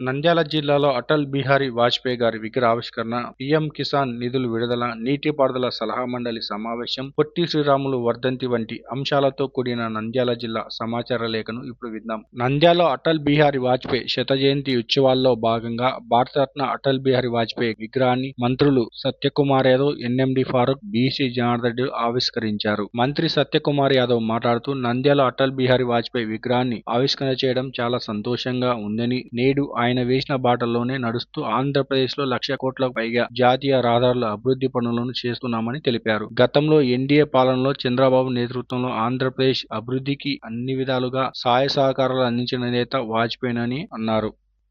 నంద్యాల జిల్లాలో అటల్ బిహారీ వాజ్పేయి గారి విగ్రహావిష్కరణ పీఎం కిసాన్ నిధులు విడుదల నీటిపారుదల సలహా మండలి సమావేశం పొట్టి శ్రీరాములు వర్ధంతి వంటి అంశాలతో కూడిన నంద్యాల జిల్లా సమాచార లేఖను ఇప్పుడు విందాం. నంద్యాల అటల్ బిహారీ వాజ్పేయి శత జయంతి ఉత్సవాల్లో భాగంగా భారతరత్న అటల్ బిహారీ వాజ్పేయి విగ్రహాన్ని మంత్రులు సత్యకుమార్ యాదవ్ ఎన్ఎండి ఫారూక్ బీసీ జనార్దన్ రెడ్డి ఆవిష్కరించారు. మంత్రి సత్యకుమార్ యాదవ్ మాట్లాడుతూ నంద్యాల అటల్ బిహారీ వాజ్పేయి విగ్రహాన్ని ఆవిష్కరణ చేయడం చాలా సంతోషంగా ఉందని నేడు ఆయన ఆయన వేసిన బాటల్లోనే నడుస్తూ ఆంధ్రప్రదేశ్లో లక్ష కోట్లకు పైగా జాతీయ రహదారుల అభివృద్ధి పనులను చేస్తున్నామని తెలిపారు. గతంలో ఎన్డీఏ పాలనలో చంద్రబాబు నేతృత్వంలో ఆంధ్రప్రదేశ్ అభివృద్ధికి అన్ని విధాలుగా సహాయ సహకారాలు అందించిన నేత వాజ్పేయినని అన్నారు.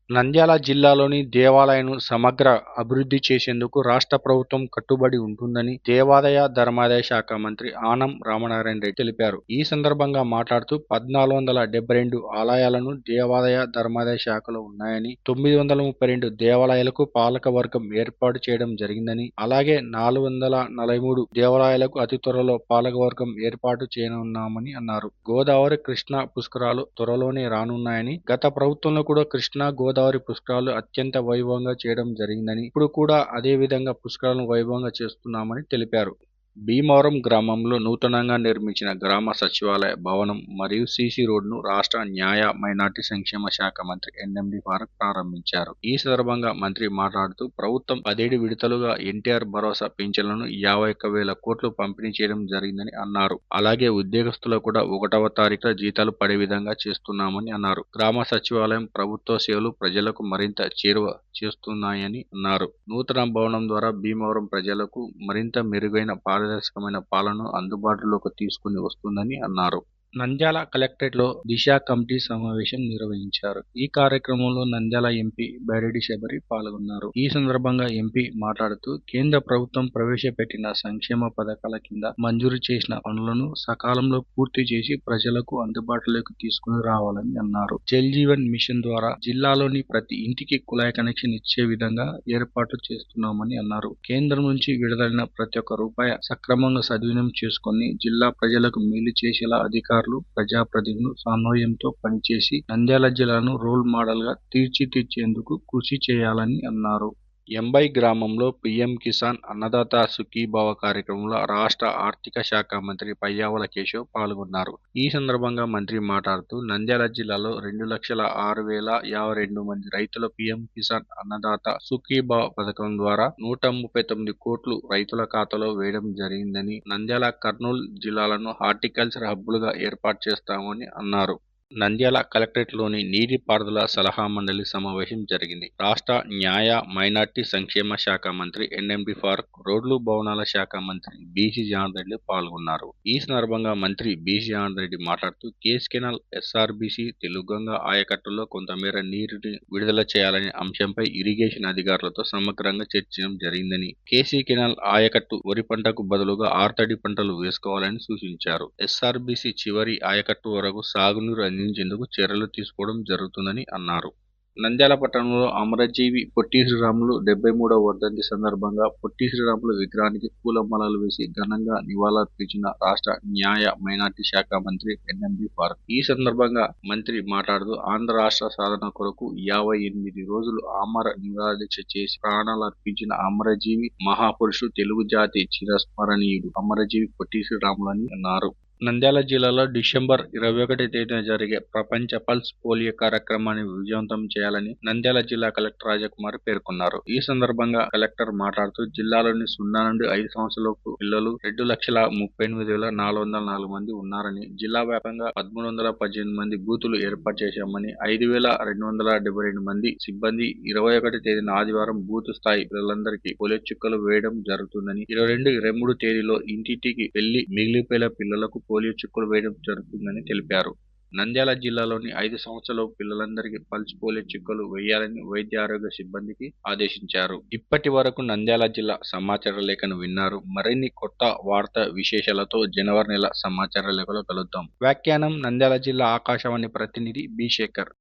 నంద్యాల జిల్లాలోని దేవాలయాలను సమగ్ర అభివృద్ధి చేసేందుకు రాష్ట్ర ప్రభుత్వం కట్టుబడి ఉంటుందని దేవాదాయ ధర్మాదాయ శాఖ మంత్రి ఆనం రామనారాయణ రెడ్డి తెలిపారు. ఈ సందర్భంగా మాట్లాడుతూ పద్నాలుగు వందల రెండు ఆలయాలను దేవాదాయ ధర్మాదాయ శాఖలో ఉన్నాయని తొమ్మిది వందల ముప్పై రెండు దేవాలయాలకు పాలక వర్గం ఏర్పాటు చేయడం జరిగిందని అలాగే నాలుగు వందల నలభై మూడు దేవాలయాలకు అతి త్వరలో పాలక వర్గం ఏర్పాటు చేయనున్నామని అన్నారు. గోదావరి కృష్ణ పుష్కరాలు త్వరలోనే రానున్నాయని గత ప్రభుత్వంలో కూడా కృష్ణా గోదావరి పుష్కరాలు అత్యంత వైభవంగా చేయడం జరిగిందని ఇప్పుడు కూడా అదే విధంగా పుష్కరాలను వైభవంగా చేస్తున్నామని తెలిపారు. భీమవరం గ్రామంలో నూతనంగా నిర్మించిన గ్రామ సచివాలయ భవనం మరియు సీసీ రోడ్ను రాష్ట్ర న్యాయ మైనార్టీ సంక్షేమ శాఖ మంత్రి ఎన్ఎండి ఫారూక్ ప్రారంభించారు. ఈ సందర్భంగా మంత్రి మాట్లాడుతూ ప్రభుత్వం పదేడు విడతలుగా ఎన్టీఆర్ భరోసా పింఛన్లను యాభై ఒక్క వేల కోట్లు పంపిణీ చేయడం జరిగిందని అన్నారు. అలాగే ఉద్యోగస్తులకు కూడా ఒకటవ తారీఖున జీతాలు పడే విధంగా చేస్తున్నామని అన్నారు. గ్రామ సచివాలయం ప్రభుత్వ సేవలు ప్రజలకు మరింత చేరువ చేస్తున్నాయని అన్నారు. నూతన భవనం ద్వారా భీమవరం ప్రజలకు మరింత మెరుగైన పారదర్శకమైన పాలన అందుబాటులోకి తీసుకుని వస్తుందని అన్నారు. నంద్యాల కలెక్టరేట్లో దిశ కమిటీ సమావేశం నిర్వహించారు. ఈ కార్యక్రమంలో నంద్యాల ఎంపీ బైరెడ్డి శబరి పాల్గొన్నారు. ఈ సందర్భంగా ఎంపీ మాట్లాడుతూ కేంద్ర ప్రభుత్వం ప్రవేశపెట్టిన సంక్షేమ పథకాల కింద మంజూరు చేసిన పనులను సకాలంలో పూర్తి చేసి ప్రజలకు అందుబాటులోకి తీసుకుని రావాలని అన్నారు. జల్ జీవన్ మిషన్ ద్వారా జిల్లాలోని ప్రతి ఇంటికి కుళాయి కనెక్షన్ ఇచ్చే విధంగా ఏర్పాట్లు చేస్తున్నామని అన్నారు. కేంద్రం నుంచి విడుదలైన ప్రతి ఒక్క రూపాయి సక్రమంగా సద్వినియోగం చేసుకుని జిల్లా ప్రజలకు మేలు చేసేలా అధికారులు ప్రజాప్రతినిధులు సమన్వయంతో పనిచేసి నంద్యాల జిల్లాను రోల్ మోడల్గా తీర్చిదిద్దేందుకు కృషి చేయాలని అన్నారు. ఎంబై గ్రామంలో పీఎం కిసాన్ అన్నదాత సుఖీభావ కార్యక్రమంలో రాష్ట్ర ఆర్థిక శాఖ మంత్రి పయ్యావుల కేశవ్ పాల్గొన్నారు. ఈ సందర్భంగా మంత్రి మాట్లాడుతూ నంద్యాల జిల్లాలో రెండు లక్షల ఆరు వేల యాభై రెండు మంది రైతుల పీఎం కిసాన్ అన్నదాత సుఖీభావ పథకం ద్వారా నూట ముప్పై తొమ్మిది కోట్లు రైతుల ఖాతాలో వేయడం జరిగిందని నంద్యాల కర్నూలు జిల్లాలను హార్టికల్చర్ హబ్బులుగా ఏర్పాటు చేస్తామని అన్నారు. నంద్యాల కలెక్టరేట్లోని నీటిపారుదల సలహా మండలి సమావేశం జరిగింది. రాష్ట్ర న్యాయ మైనార్టీ సంక్షేమ శాఖ మంత్రి ఎన్ఎండి ఫార్క్ రోడ్లు భవనాల శాఖ మంత్రి బీసీ జనార్దన్ రెడ్డి పాల్గొన్నారు. ఈ సందర్భంగా మంత్రి బీసీ జనార్దన్ రెడ్డి మాట్లాడుతూ కేస్ కెనాల్ ఎస్ఆర్బీసీ తెలుగంగ ఆయకట్టులో కొంతమేర నీరుని విడుదల చేయాలనే అంశంపై ఇరిగేషన్ అధికారులతో సమగ్రంగా చర్చించడం జరిగిందని కేసీ కెనాల్ ఆయకట్టు వరి పంటకు బదులుగా ఆర్తడి పంటలు వేసుకోవాలని సూచించారు. ఎస్ఆర్బీసీ చివరి ఆయకట్టు వరకు సాగునీరు అందించేందుకు చర్యలు తీసుకోవడం జరుగుతుందని అన్నారు. నంద్యాల పట్టణంలో అమరజీవి పొట్టి శ్రీరాములు డెబ్బై మూడవ వర్ధంతి సందర్భంగా పొట్టి శ్రీరాములు విగ్రహానికి పూలమాలలు వేసి ఘనంగా నివాళులర్పించిన రాష్ట్ర న్యాయ మైనార్టీ శాఖ మంత్రి ఎన్ఎంబి ఫారూక్. ఈ సందర్భంగా మంత్రి మాట్లాడుతూ ఆంధ్ర రాష్ట్ర సాధన కొరకు యాభై ఎనిమిది రోజులు ఆమర నిరాదీక్ష చేసి ప్రాణాలు అర్పించిన అమరజీవి మహాపురుషుడు తెలుగు జాతి చిరస్మరణీయుడు అమరజీవి పొట్టి శ్రీరాములు అని అన్నారు. నంద్యాల జిల్లాలో డిసెంబర్ ఇరవై ఒకటి తేదీన జరిగే ప్రపంచ పల్స్ పోలియో కార్యక్రమాన్ని విజయవంతం చేయాలని నంద్యాల జిల్లా కలెక్టర్ రాజకుమార్ పేర్కొన్నారు. ఈ సందర్భంగా కలెక్టర్ మాట్లాడుతూ జిల్లాలోని సున్నా నుండి ఐదు సంవత్సరాలకు పిల్లలు రెండు లక్షల ముప్పై ఎనిమిది వేల నాలుగు వందల నాలుగు మంది ఉన్నారని జిల్లా వ్యాప్తంగా పదమూడు వందల పద్దెనిమిది మంది బూతులు ఏర్పాటు చేశామని ఐదు వేల రెండు వందల డెబ్బై రెండు మంది సిబ్బంది ఇరవై ఒకటి తేదీన ఆదివారం బూత్ స్థాయి పిల్లలందరికీ పోలియో చుక్కలు వేయడం జరుగుతుందని ఇరవై రెండు ఇరవై మూడు తేదీలో ఇంటింటికి వెళ్ళి మిగిలిపోయిన పిల్లలకు పోలియో చుక్కలు వేయడం జరుగుతుందని తెలిపారు. నంద్యాల జిల్లాలోని ఐదు సంవత్సరాల పిల్లలందరికీ పల్స్ పోలియో చుక్కలు వేయాలని వైద్య ఆరోగ్య సిబ్బందికి ఆదేశించారు. ఇప్పటి వరకు నంద్యాల జిల్లా సమాచార లేఖను విన్నారు. మరిన్ని కొత్త వార్త విశేషాలతో జనవరి నెల సమాచార లేఖలో కలుద్దాం. వ్యాఖ్యానం నంద్యాల జిల్లా ఆకాశవాణి ప్రతినిధి బి శేఖర్.